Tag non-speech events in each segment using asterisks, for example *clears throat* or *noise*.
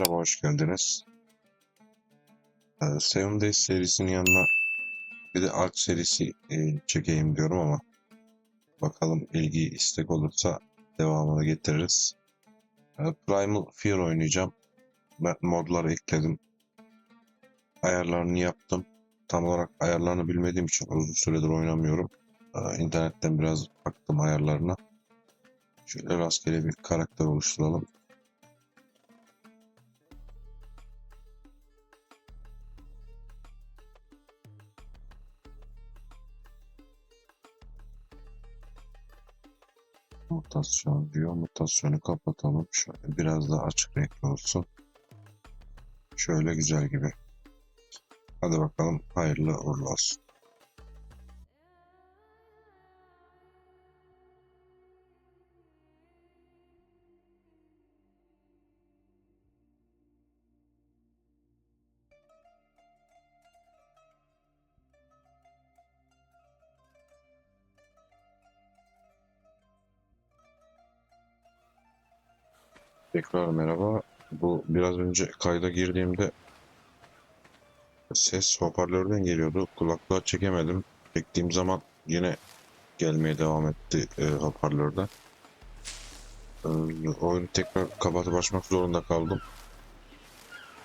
Merhaba, hoş geldiniz. Ee, Seven Days serisinin yanına bir de Ark serisi e, çekeyim diyorum ama bakalım ilgi istek olursa devamını getiririz. Ee, Primal Fear oynayacağım. Ben modları ekledim. Ayarlarını yaptım. Tam olarak ayarlarını bilmediğim için uzun süredir oynamıyorum. Ee, İnternetten biraz baktım ayarlarına. Şöyle rastgele bir karakter oluşturalım. Mutasyon diyor. Mutasyonu kapatalım. Şöyle biraz daha açık renkli olsun. Şöyle güzel gibi. Hadi bakalım hayırlı uğurlu olsun. Tekrar merhaba. Bu biraz önce kayda girdiğimde ses hoparlörden geliyordu. Kulaklığa çekemedim. Çektiğim zaman yine gelmeye devam etti e, hoparlörden. E, oyunu tekrar kapatıp açmak zorunda kaldım.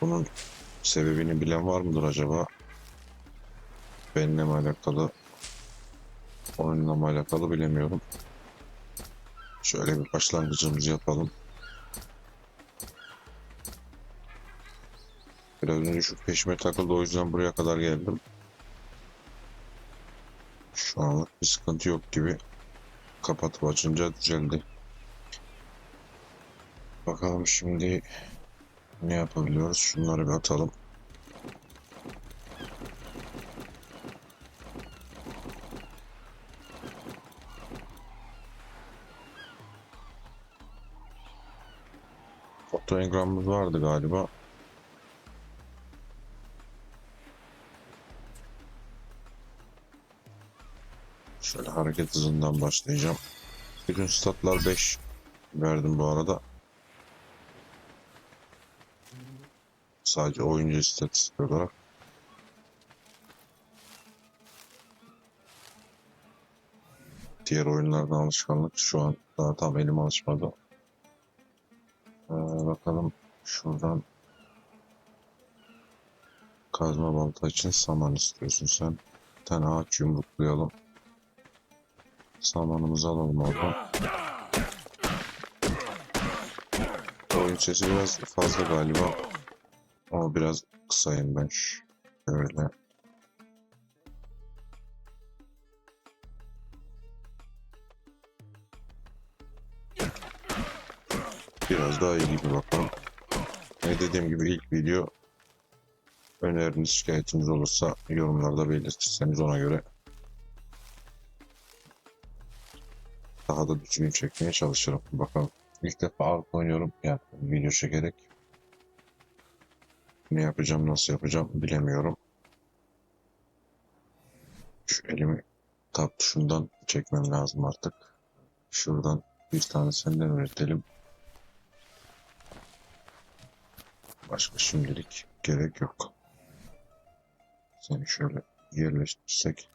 Bunun sebebini bilen var mıdır acaba? Benimle mi alakalı? Oyunla mı alakalı bilemiyorum. Şöyle bir başlangıcımızı yapalım. Biraz önce şu peşime takıldı o yüzden buraya kadar geldim. Şu anlık bir sıkıntı yok gibi. Kapatıp açınca düzeldi. Bakalım şimdi ne yapabiliyoruz? Şunları bir atalım. Foto engramımız vardı galiba. Hareket hızından başlayacağım. Bütün statlar 5 verdim bu arada. Sadece oyuncu istatistik olarak. Diğer oyunlardan alışkanlık şu an daha tam elim alışmadı. Ee, bakalım şuradan kazma balta için saman istiyorsun sen. Bir tane ağaç yumruklayalım. Samanımızı alalım oradan. Oyun sesi biraz fazla galiba. Ama biraz kısayım ben. Şöyle. Biraz daha iyi gibi bakalım. Ne dediğim gibi ilk video öneriniz, şikayetiniz olursa yorumlarda belirtirseniz ona göre daha da düzgün çekmeye çalışırım. Bakalım. İlk defa Ark oynuyorum. Yani video çekerek. Ne yapacağım, nasıl yapacağım bilemiyorum. Şu elimi tab tuşundan çekmem lazım artık. Şuradan bir tane senden üretelim. Başka şimdilik gerek yok. Seni şöyle yerleştirsek.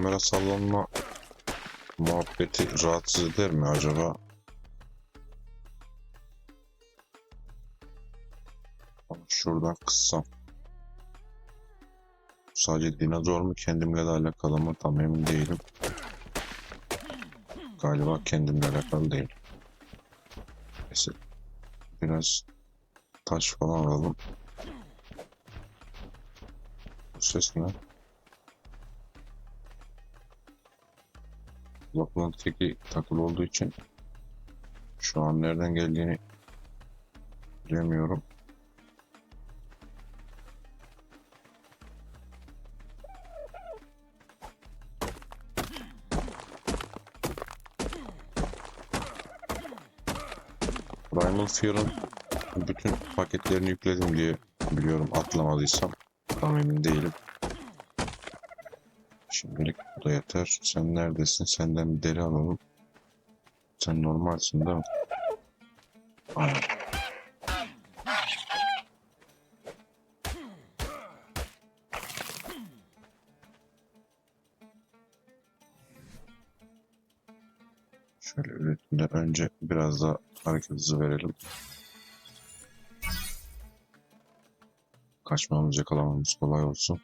Kamera sallanma muhabbeti rahatsız eder mi acaba? Şuradan kıssam. Sadece dinozor mu kendimle de alakalı mı tam emin değilim. Galiba kendimle alakalı değil. Neyse. Biraz taş falan alalım. Bu ses ne? Kulaklığın teki takılı olduğu için şu an nereden geldiğini bilemiyorum. Primal Fear'ın bütün paketlerini yükledim diye biliyorum atlamadıysam. Tam emin değilim. Şimdilik bu da yeter. Sen neredesin? Senden bir deri alalım. Sen normalsin değil mi? Şöyle üretimden önce biraz da hareket hızı verelim. Kaçmamız yakalamamız kolay olsun.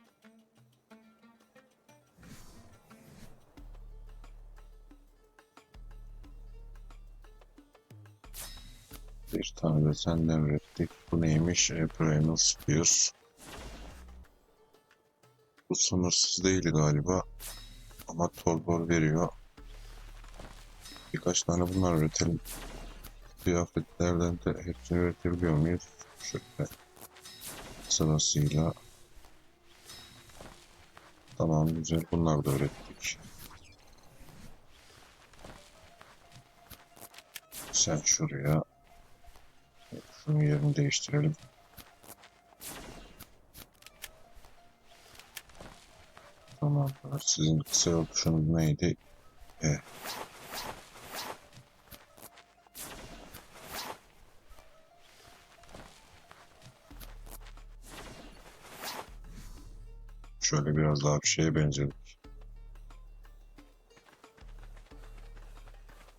Tane de senden ürettik. Bu neymiş? Primal Spear. Bu sınırsız değil galiba. Ama torbor veriyor. Birkaç tane bunlar üretelim. Kıyafetlerden de hepsini üretebiliyor muyuz? Şöyle sırasıyla. Tamam güzel. Bunları da ürettik. Sen şuraya şunun yerini değiştirelim. Tamam. Sizin kısa yol tuşunuz neydi? E. Şöyle biraz daha bir şeye benzedik.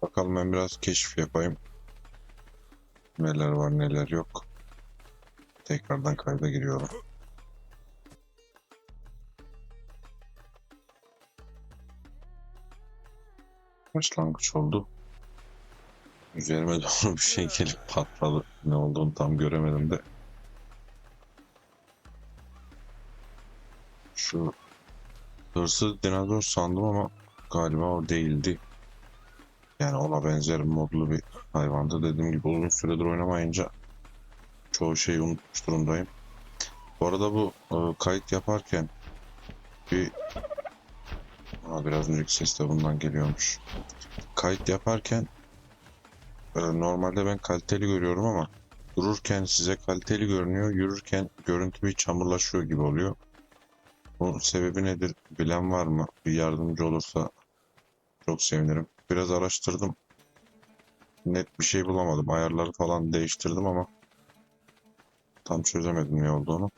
Bakalım ben biraz keşif yapayım. Neler var neler yok. Tekrardan kayda giriyorum. Başlangıç oldu. Üzerime *laughs* doğru bir şey gelip patladı. Ne olduğunu tam göremedim de. Şu hırsız dinozor sandım ama galiba o değildi. Yani ona benzer modlu bir hayvandı. Dediğim gibi uzun süredir oynamayınca çoğu şeyi unutmuş durumdayım. Bu arada bu e, kayıt yaparken bir Aa, biraz önceki ses de bundan geliyormuş. Kayıt yaparken e, normalde ben kaliteli görüyorum ama dururken size kaliteli görünüyor, yürürken görüntü bir çamurlaşıyor gibi oluyor. Bunun sebebi nedir? Bilen var mı? Bir yardımcı olursa çok sevinirim. Biraz araştırdım. Net bir şey bulamadım. Ayarları falan değiştirdim ama tam çözemedim ne olduğunu.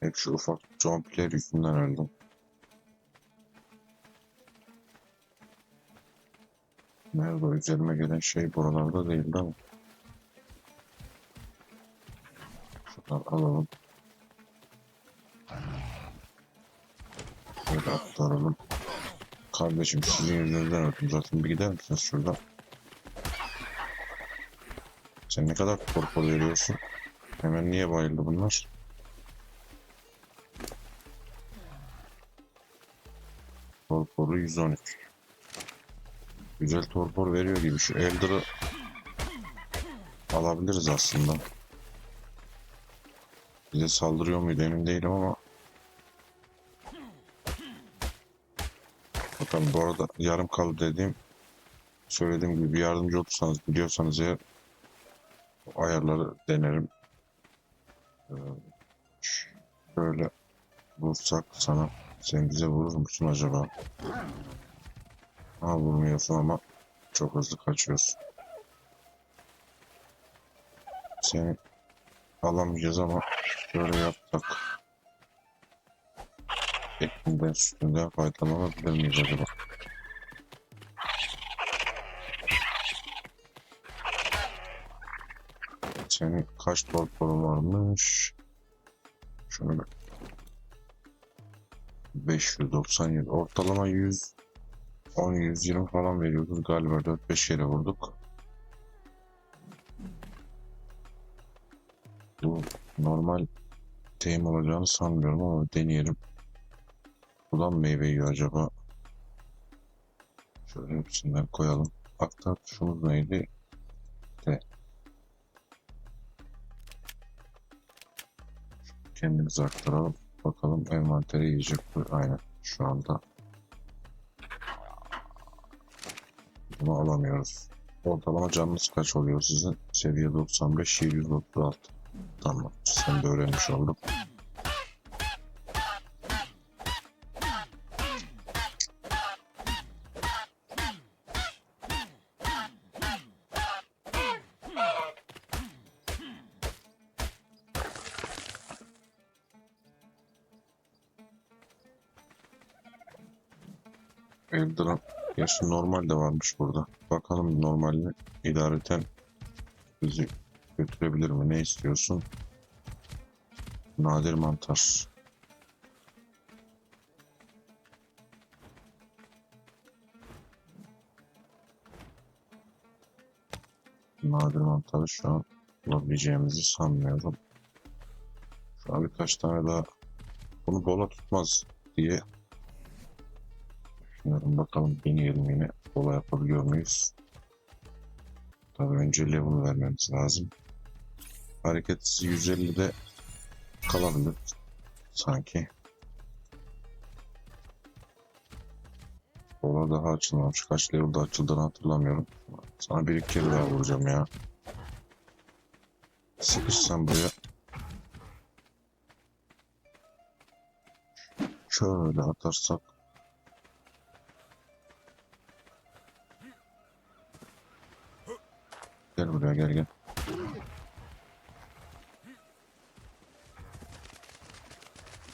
Hep şu ufak jumpler yüzünden öldüm. Nerede üzerime gelen şey buralarda değildi ama. Şuradan alalım. Şöyle aktaralım. Kardeşim sizin yüzünüzden öldüm zaten bir gider misiniz şuradan? Sen ne kadar korku veriyorsun? Hemen niye bayıldı bunlar? Torporu 113. Güzel torpor veriyor gibi. Şu Elder'ı alabiliriz aslında. Bize saldırıyor muydu emin değilim ama Bakalım bu arada yarım kaldı dediğim söylediğim gibi bir yardımcı olursanız biliyorsanız eğer ayarları denerim. Ee, şöyle vursak sana sen bize vurur musun acaba? Ha vurmuyorsun ama çok hızlı kaçıyorsun. Seni alamayacağız ama şöyle yapsak. Etinden sütünden faydalanabilir miyiz acaba? Senin kaç torporun varmış? Şunu bir 597 ortalama 100 10 120 falan veriyoruz galiba 4-5 yere vurduk. Bu normal teyim olacağını sanmıyorum ama deneyelim. Buradan meyve yiyor acaba? Şöyle hepsinden koyalım. Aktar tuşumuz neydi? T. Kendimizi aktaralım. Bakalım envantere yiyecek mi? Aynen şu anda. Bunu alamıyoruz. Ortalama canınız kaç oluyor sizin? Seviye 95, 736. Tamam. Sen de öğrenmiş olduk. Eldra'nın yaşı normal de varmış burada. Bakalım normalini idareten bizi götürebilir mi? Ne istiyorsun? Nadir mantar. Nadir mantarı şu an bulabileceğimizi sanmıyorum. Şu an birkaç tane daha bunu bola tutmaz diye düşünüyorum. Bakalım deneyelim yine. Bola yapabiliyor muyuz? Tabii önce level vermemiz lazım. Hareketsiz 150'de kalabilir sanki. Bola daha açılmamış. Kaç level'da açıldığını hatırlamıyorum. Sana bir iki kere daha vuracağım ya. Sıkışsam buraya. Şöyle atarsak. Gel buraya gel gel.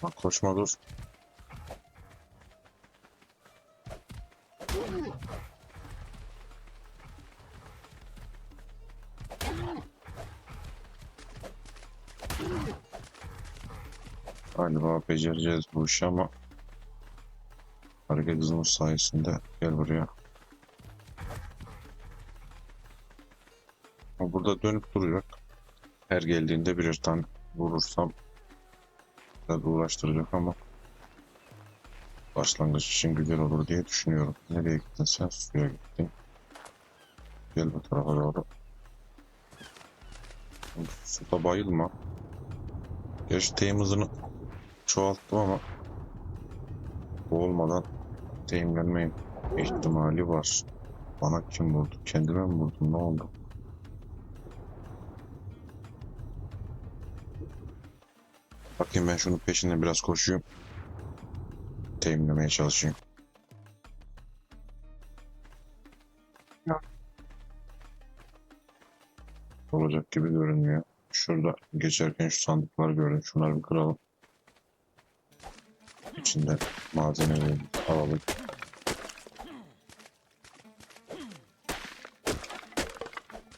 Bak koşma dur. Galiba becereceğiz bu işi ama hareket hızımız sayesinde gel buraya. Burada dönüp duracak. Her geldiğinde birer tane vurursam biraz uğraştıracak ama başlangıç için güzel olur diye düşünüyorum. Nereye gittin sen? Suya gittin. Gel bu tarafa doğru. Suda bayılma. Gerçi teyim hızını çoğalttım ama boğulmadan teyimlenme ihtimali var. Bana kim vurdu? Kendime mi vurdum? Ne oldu? Bakayım ben şunun peşinden biraz koşuyum. Teyimlemeye çalışayım. Olacak gibi görünmüyor. Şurada geçerken şu sandıkları gördüm. Şunları bir kıralım. İçinde malzemeleri alalım.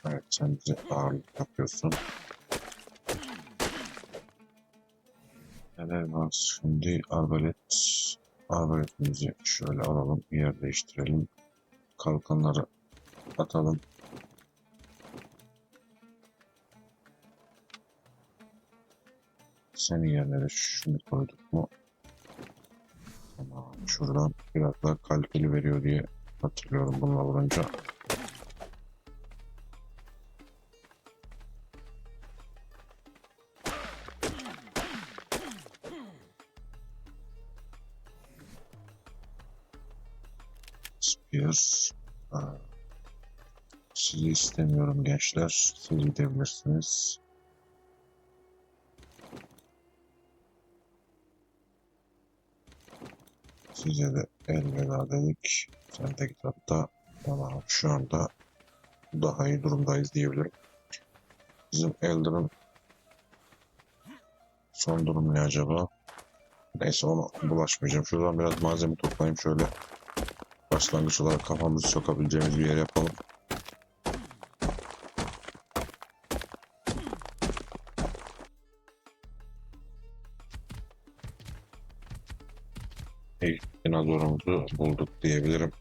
Evet sen bize ağırlık yapıyorsun. Var? Şimdi arbalet. Arbaletimizi şöyle alalım. Yer değiştirelim. Kalkanları atalım. Senin yerine de şunu koyduk mu? Tamam. Şuradan biraz daha kaliteli veriyor diye hatırlıyorum bununla vurunca. Spear. Aa, Sizi istemiyorum gençler. Siz gidebilirsiniz. Size de elveda dedik. Sen de git hatta. Tamam şu anda daha iyi durumdayız diyebilirim. Bizim Elder'ın son durum ne acaba? Neyse ona bulaşmayacağım. Şuradan biraz malzeme toplayayım şöyle. Başlangıç olarak kafamızı sokabileceğimiz bir yer yapalım. İlk dinozorumuzu bulduk diyebilirim.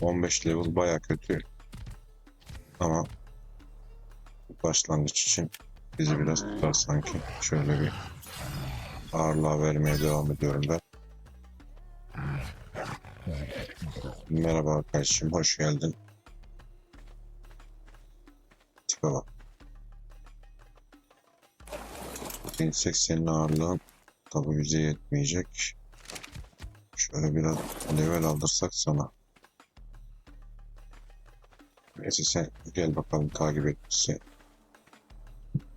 15 level baya kötü. Ama başlangıç için bizi biraz tutar sanki. Şöyle bir ağırlığa vermeye devam ediyorum ben. Merhaba arkadaşım, hoş geldin. Tipe bak. 1080'in ağırlığın tabi bize yetmeyecek. Şöyle biraz level aldırsak sana. Neyse sen gel bakalım takip et.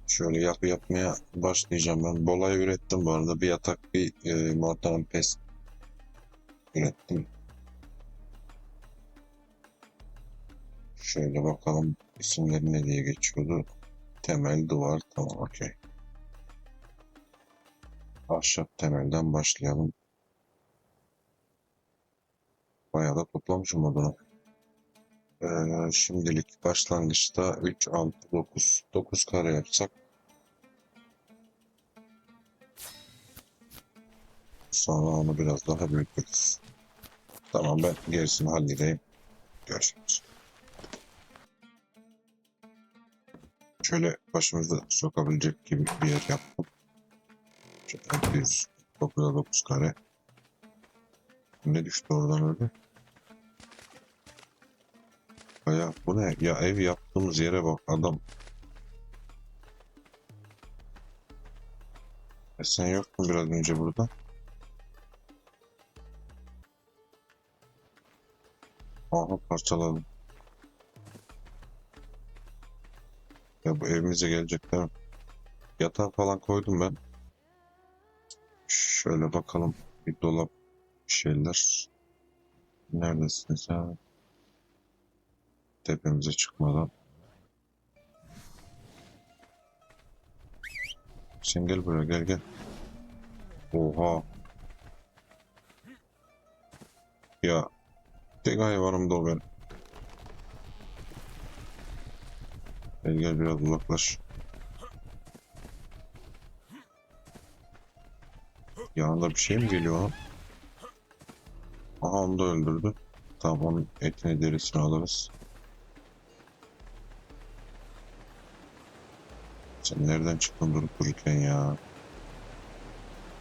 Şöyle yapı yapmaya başlayacağım ben. Bolayı ürettim bu arada. Bir yatak bir e, mortaran pes ürettim. Şöyle bakalım isimleri ne diye geçiyordu. Temel, duvar, tamam okey. Ahşap temelden başlayalım. Bayağı da toplamışım odunu. Ee, şimdilik başlangıçta 3, 6, 9, 9 kare yapsak. Sonra onu biraz daha büyütürüz. Tamam ben gerisini halledeyim. Görüşürüz. Şöyle başımızda sokabilecek gibi bir yer yaptım. Şöyle 100, 9'a 9 kare. Ne düştü oradan öyle? Ya bu ne? Ya ev yaptığımız yere bak adam. E sen yoktun biraz önce burada. Aha parçaladım. Bu evimize gelecek değil mi? Yatağı falan koydum ben. Şöyle bakalım. Bir dolap bir şeyler. Neredesiniz ya? Tepemize çıkmadan. Sen gel buraya gel gel. Oha. Ya tek hayvanım da o benim. Gel gel biraz uzaklaş. Yanında bir şey mi geliyor lan? Aha onu da öldürdü. Tamam onun etini derisini alırız. Sen nereden çıktın durup dururken ya?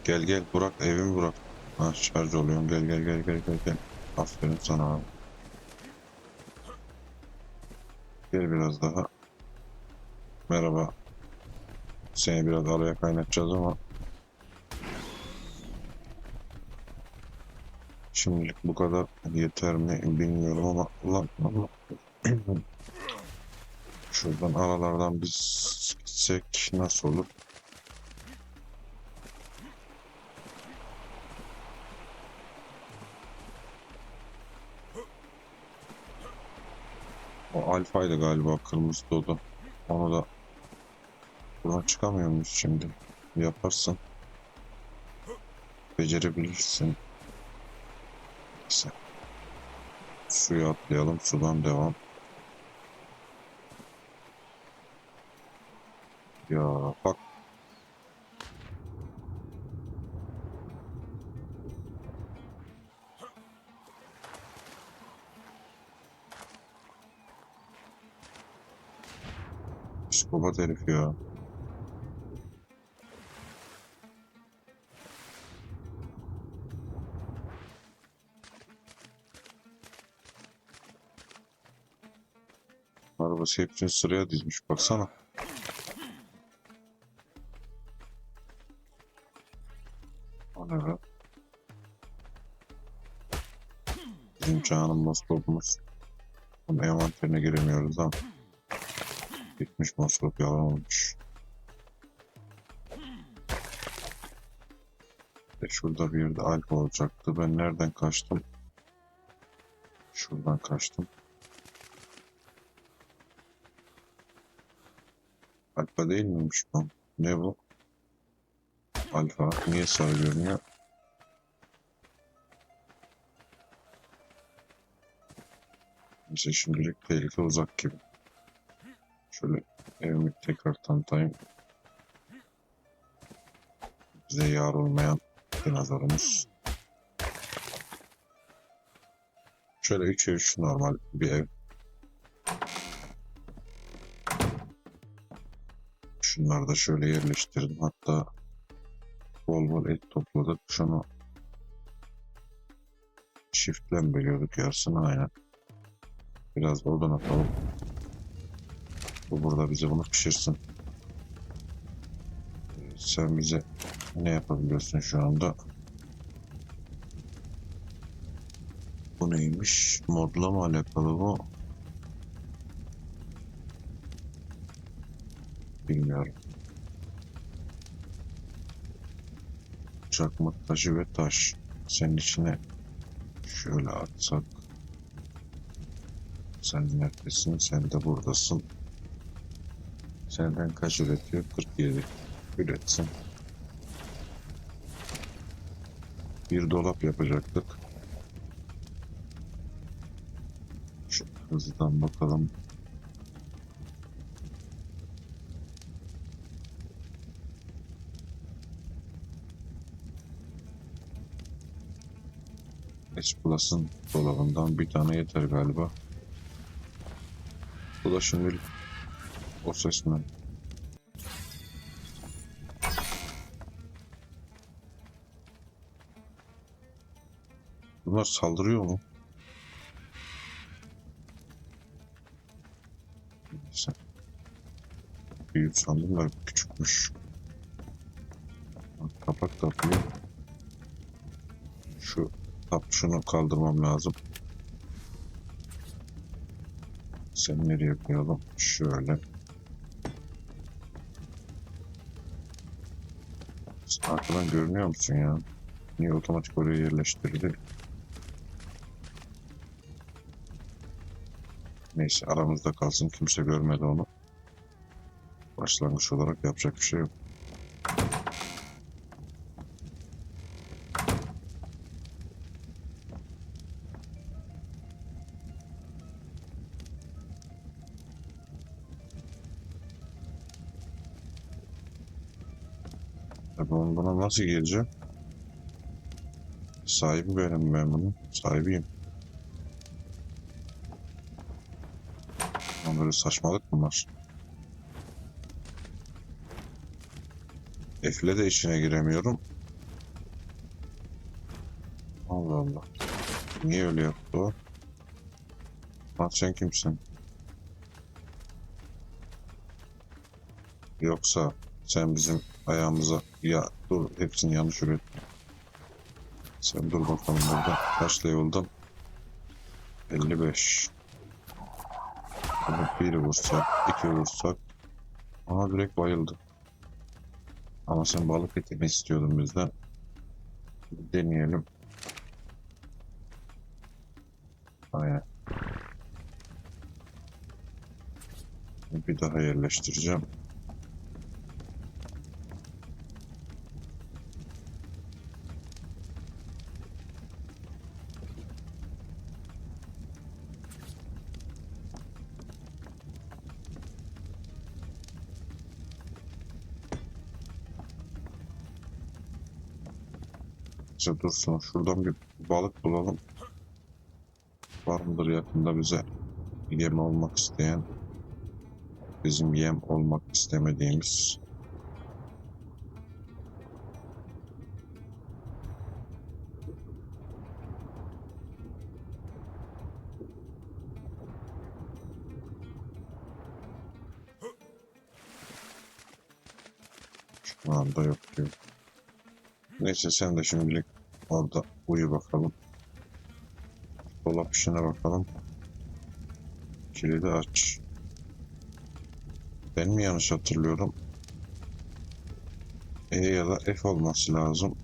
Gel gel Burak evimi Burak. Ha şarj oluyorum gel gel gel gel gel gel. Aferin sana abi. Gel biraz daha. Merhaba. Seni biraz araya kaynatacağız ama Şimdilik bu kadar yeter mi bilmiyorum ama ulan ulan. *clears throat* Şuradan aralardan biz gitsek nasıl olur? O alfaydı galiba kırmızı dodu. Onu da buradan çıkamıyor muyuz şimdi? Yaparsın. Becerebilirsin. Neyse. Suya atlayalım. Sudan devam. Ya bak. Psikopat herif ya. Arabası hepsini sıraya dizmiş baksana. O ne be? Bizim Çağan'ın moskopumuz. Bunun envanterine giremiyoruz ama. Bitmiş moskop yalan olmuş. E şurada bir yerde alfa olacaktı. Ben nereden kaçtım? Şuradan kaçtım. Alfa değil miymiş bu? Ne bu? Alfa. Niye sarı görünüyor? Neyse şimdilik tehlike uzak gibi. Şöyle evimi tekrar tanıtayım. Bize yar olmayan dinozorumuz. Şöyle 3'e 3 normal bir ev. Şunları da şöyle yerleştirdim. Hatta bol bol et topladık. Şunu shift'le bölüyorduk yarısını aynen. Biraz oradan atalım. Bu burada bize bunu pişirsin. Sen bize ne yapabiliyorsun şu anda? Bu neymiş? Modla mı alakalı bu? Bilmiyorum. Çakmak taşı ve taş. Senin içine şöyle atsak. Sen neredesin? Sen de buradasın. Senden kaç üretiyor? 47. Üretsin. Bir dolap yapacaktık. Şu hızlıdan bakalım. S Plus'ın dolabından bir tane yeter galiba. Bu da şimdi o ses mi? Bunlar saldırıyor mu? Neyse. Büyük sandım da küçükmüş. Bak, Kapak kapıyı. Şu tap şunu kaldırmam lazım. Sen nereye koyalım? Şöyle. Arkadan görünüyor musun ya? Niye otomatik oraya yerleştirdi? Neyse aramızda kalsın kimse görmedi onu. Başlangıç olarak yapacak bir şey yok. Nasıl geleceğim? Sahibi benim ben bunun. Sahibiyim. Böyle saçmalık var? Efle de içine giremiyorum. Allah Allah. Niye öyle yaptı o? Lan sen kimsin? Yoksa sen bizim ayağımıza ya dur hepsini yanlış ürettin. Sen dur bakalım burada. Kaç level'dan? 55. Bunu bir vursak, iki vursak. Aha direkt bayıldı. Ama sen balık eti mi istiyordun bizden? Bir deneyelim. Aynen. Bir daha yerleştireceğim. İşte dursun. Şuradan bir balık bulalım. Var mıdır yakında bize yem olmak isteyen? Bizim yem olmak istemediğimiz. Şu anda yok diyor. Neyse sen de şimdilik orada uyu bakalım. Dolap işine bakalım. Kilidi aç. Ben mi yanlış hatırlıyorum? E ya da F olması lazım.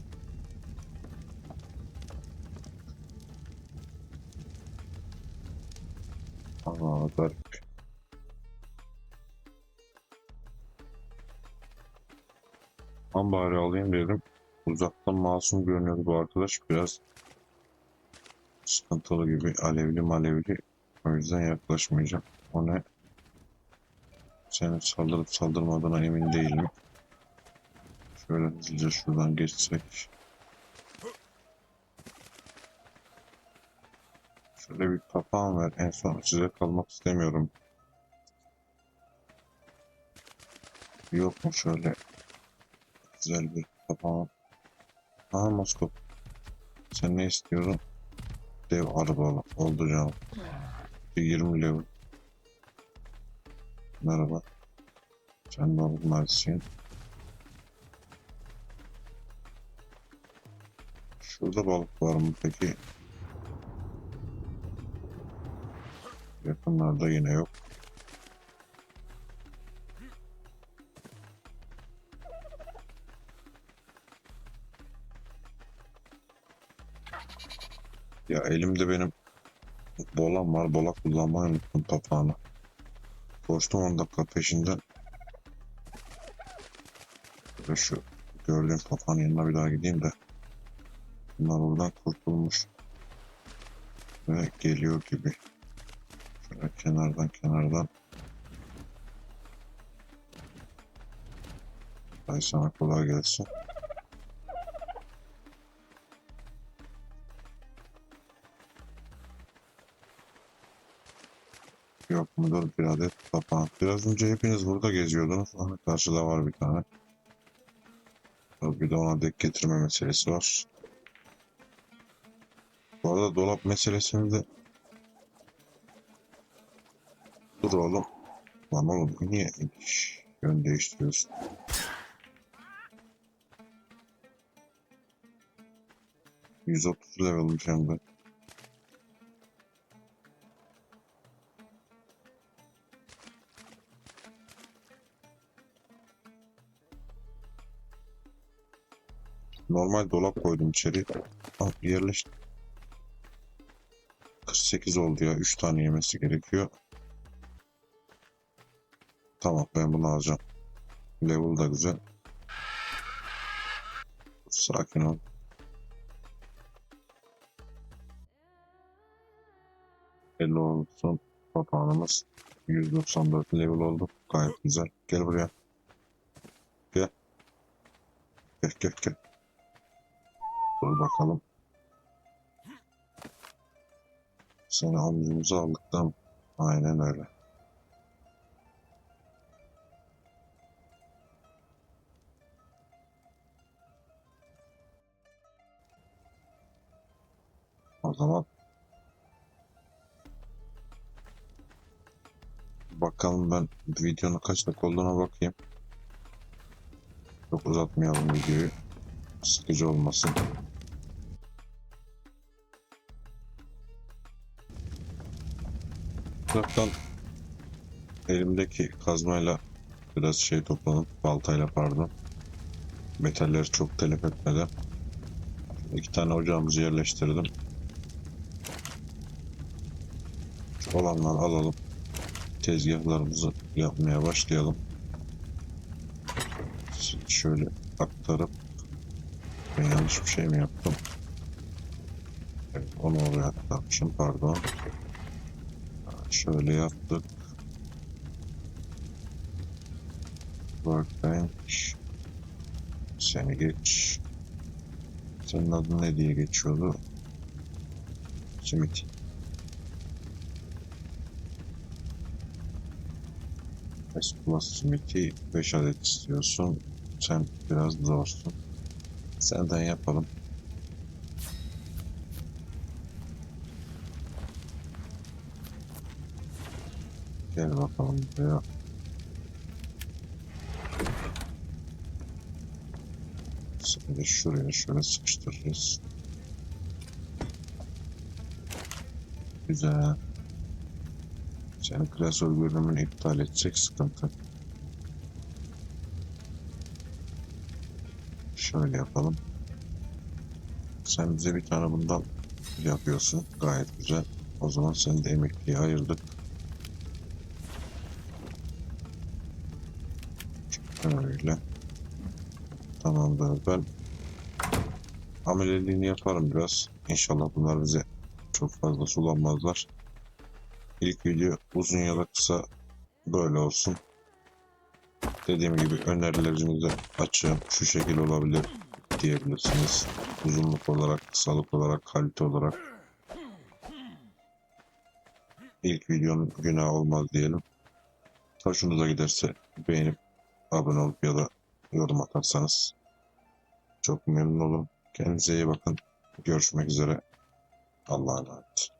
Allah garip. Bari alayım dedim. Uzaktan masum görünüyordu bu arkadaş. Biraz sıkıntılı gibi alevli malevli. O yüzden yaklaşmayacağım. O ne? Senin saldırıp saldırmadığına emin değilim. Şöyle hızlıca şuradan geçsek. Şöyle bir papağan ver. En son size kalmak istemiyorum. Yok mu şöyle güzel bir papağan? Aha Moskop. Sen ne istiyorsun? Dev araba oldu canım. Bir 20 level. Merhaba. Sen normalsin. Şurada balık var mı peki? Yakınlarda yine yok. Ya elimde benim bolam var. Bola kullanmayı unuttum papağanı. Koştum 10 dakika peşinden. Ve şu gördüğüm papağanın yanına bir daha gideyim de. Bunlar buradan kurtulmuş. Ve geliyor gibi. Şöyle kenardan kenardan. Ay sana kolay gelsin. Yok mudur bir adet papağan. Biraz önce hepiniz burada geziyordunuz. Aha, karşıda var bir tane. Bir de ona dek getirme meselesi var. Bu arada dolap meselesini de... Dur oğlum. Lan oğlum niye Şş, yön değiştiriyorsun? ...130 level'mış hem de. Normal dolap koydum içeri. Al yerleşti. 48 oldu ya. 3 tane yemesi gerekiyor. Tamam ben bunu alacağım. Level da güzel. Sakin ol. Belli olsun. Papağanımız 194 level oldu. Gayet güzel. Gel buraya. Gel. Gel gel gel. Dur bakalım. Seni omzumuza aldıktan aynen öyle. O zaman bakalım ben videonun kaç dakika olduğuna bakayım. Çok uzatmayalım videoyu. Sıkıcı olmasın. Uzaktan elimdeki kazmayla biraz şey topladım. Baltayla pardon. Metalleri çok telef etmeden. İki tane ocağımızı yerleştirdim. Olanları alalım. Tezgahlarımızı yapmaya başlayalım. Şöyle aktarıp ben yanlış bir şey mi yaptım? Evet, onu oraya aktarmışım pardon. Şöyle yaptık. Workbench. Seni geç. Senin adın ne diye geçiyordu? Simit. S Plus Simit'i 5 adet istiyorsun. Sen biraz zorsun. Senden yapalım. Gel bakalım buraya. Şimdi şuraya şöyle sıkıştıracağız. Güzel. Senin klasör bölümünü iptal edecek sıkıntı. Şöyle yapalım. Sen bize bir tane bundan yapıyorsun. Gayet güzel. O zaman seni de emekliye ayırdık. Öyle. Tamamdır. Ben ameleliğini yaparım biraz. İnşallah bunlar bize çok fazla sulanmazlar. İlk video uzun ya da kısa böyle olsun. Dediğim gibi önerilerinizi açığım. Şu şekil olabilir diyebilirsiniz. Uzunluk olarak, kısalık olarak, kalite olarak. İlk videonun günah olmaz diyelim. Hoşunuza giderse beğenip abone olup ya da yorum atarsanız çok memnun olurum. Kendinize iyi bakın. Görüşmek üzere. Allah'a emanet.